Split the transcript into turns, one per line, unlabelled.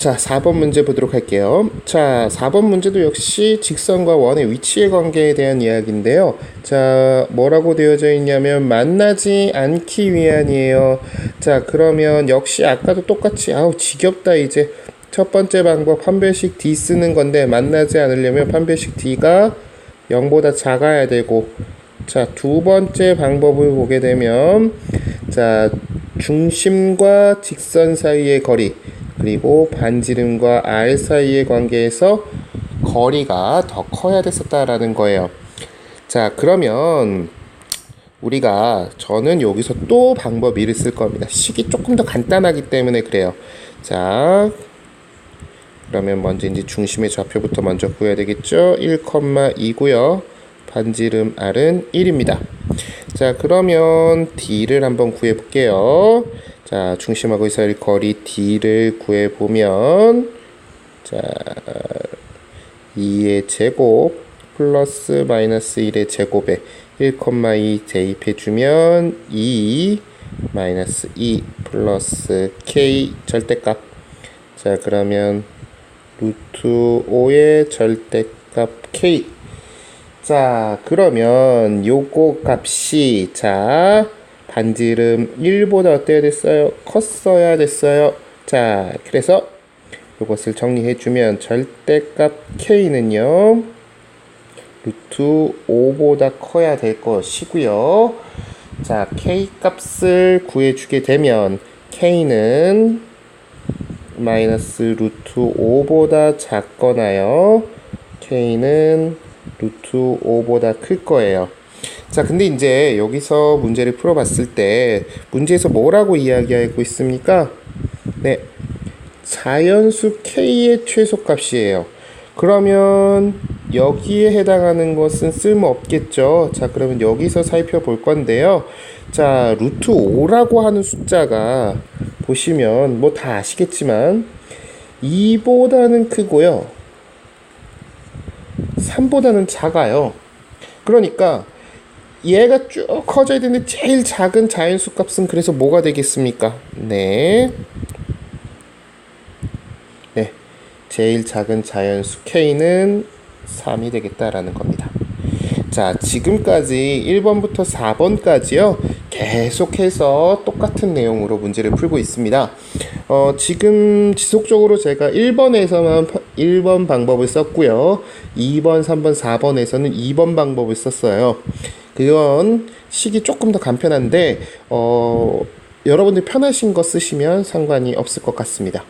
자, 4번 문제 보도록 할게요. 자, 4번 문제도 역시 직선과 원의 위치의 관계에 대한 이야기인데요. 자, 뭐라고 되어져 있냐면 만나지 않기 위한이에요. 자, 그러면 역시 아까도 똑같이 아우 지겹다 이제 첫 번째 방법 판별식 D 쓰는 건데 만나지 않으려면 판별식 D가 0보다 작아야 되고 자, 두 번째 방법을 보게 되면 자, 중심과 직선 사이의 거리 그리고 반지름과 R 사이의 관계에서 거리가 더 커야 됐었다라는 거예요. 자, 그러면 우리가 저는 여기서 또 방법 1을 쓸 겁니다. 식이 조금 더 간단하기 때문에 그래요. 자, 그러면 먼저 이제 중심의 좌표부터 먼저 구해야 되겠죠. 1,2고요. 반지름 R은 1입니다. 자, 그러면 D를 한번 구해 볼게요. 자, 중심하고 있을 거리 D를 구해 보면 자, 2의 제곱 플러스 마이너스 1의 제곱에 1,2 대입해 주면 2 마이너스 2 플러스 K 절대값. 자, 그러면 루트 5의 절대값 K. 자, 그러면 요거 값이 자, 반지름 1보다 어때야 됐어요? 컸어야 됐어요. 자, 그래서 이것을 정리해 주면 절대값 k는요. 루트 5보다 커야 될 것이고요. 자, k 값을 구해 주게 되면 k는 마이너스 루트 5보다 작거나요. k는 루트 5보다 클 거예요. 자, 근데 이제 여기서 문제를 풀어봤을 때 문제에서 뭐라고 이야기하고 있습니까? 네, 자연수 k의 최소값이에요. 그러면 여기에 해당하는 것은 쓸모 없겠죠. 자, 그러면 여기서 살펴볼 건데요. 자, 루트 5라고 하는 숫자가 보시면 뭐 다 아시겠지만 2보다는 크고요. 3보다는 작아요. 그러니까 얘가 쭉 커져야 되는데 제일 작은 자연수 값은 그래서 뭐가 되겠습니까? 네. 네. 제일 작은 자연수 k는 3이 되겠다라는 겁니다. 자, 지금까지 1번부터 4번까지요. 계속해서 똑같은 내용으로 문제를 풀고 있습니다. 어, 지금 지속적으로 제가 1번에서만 1번 방법을 썼고요. 2번, 3번, 4번에서는 2번 방법을 썼어요. 그건 식이 조금 더 간편한데 어, 여러분들 편하신 거 쓰시면 상관이 없을 것 같습니다.